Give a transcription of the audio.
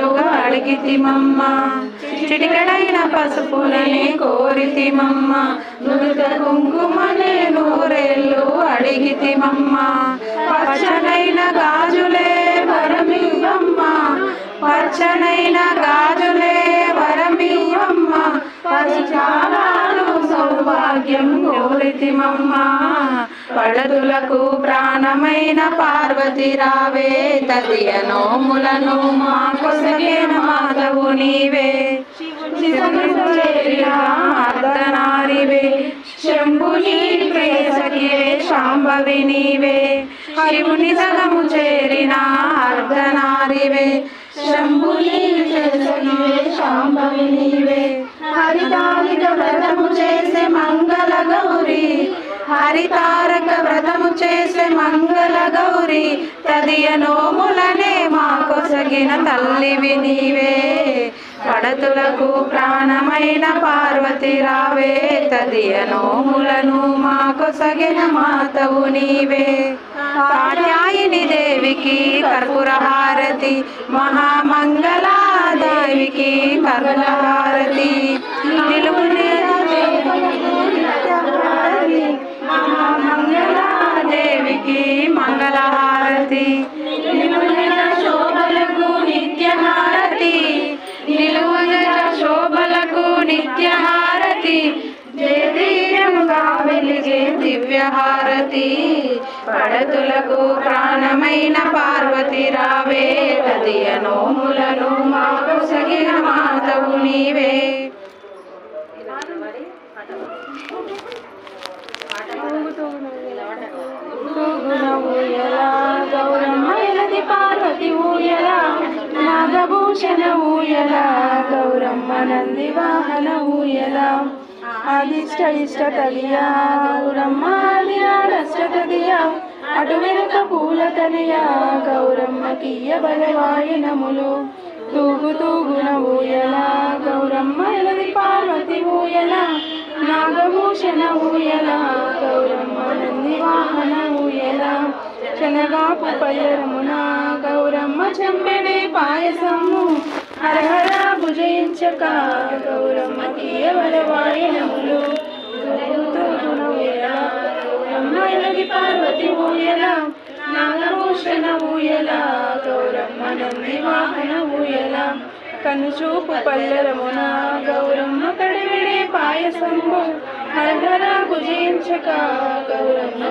నూరెల్లుగా అడిగితిమమ్మ. చిటికడైన పసుపులని కోరితిమమ్మ. నుదుట కుంకుమనే నూరెల్లు అడిగితిమమ్మ. పచ్చనైన గాజులే వరమివ్వమ్మ. పచ్చనైన గాజు సౌభాగ్యం పడదులకు ప్రాణమైన పార్వతి రావే. తదియ నోములను మా కొసగేన మాధవు నీవే. అర్ధనారివే. శంభుని ప్రేసకివే శాంభవి నీవే. శివుని సగము చేరిన అర్ధనారివే. శంభుని ప్రేసకివే శాంభవి నీవే. హరిదా హరితారక వ్రతము చేసే మంగళ గౌరి తదియ నోములనే మా కొసగిన తల్లివి నీవే. పడతులకు ప్రాణమైన పార్వతి రావే తదియ నోములను మా కొసగిన మాతవు నీవే. కాత్యాయిని దేవికి కర్పూరహారతి మహామంగళాదేవికి కర్పూరహారతి హారతి హారతి నిలువున శోభలకు నిత్యహారతి. నిలువున శోభలకు నిత్యహారతి. జయదీయముగా వెలిగే దివ్యహారతి. పడతులకు ప్రాణమైన పార్వతి రావే. తదియ నోములను మాకు సగిన మాతవు నీవే. పార్వతి ఊయల నాగభూషణ ఊయల గౌరమ్మ నంది వాహన ఊయల. ఆదిష్ట ఇష్ట తలియా గౌరమ్మ ఆది తదియా అటు వెనుక పూల తనయా గౌరమ్మ కియ్య బలవాయనములు తూగు తూగున ఊయల గౌరమ్మ ఎలది పార్వతి ఊయల నాగభూషణ ఊయల గౌరమ్మ నంది వాహన ఊయల. శనగాపు పల్లరమున చెంబెడే పాయసము. హరహర భుజయించక గౌరమ్మ తీయవల వాయనములు గౌరమ్మ పార్వతి ఊయల నాగభూషణ ఊయల గౌరమ్మ నంది వాహన ఊయల. కనుచూపు పల్లెలమున గౌరమ్మ కడివిడే పాయసము హరహర భుజయించక గౌరమ్మ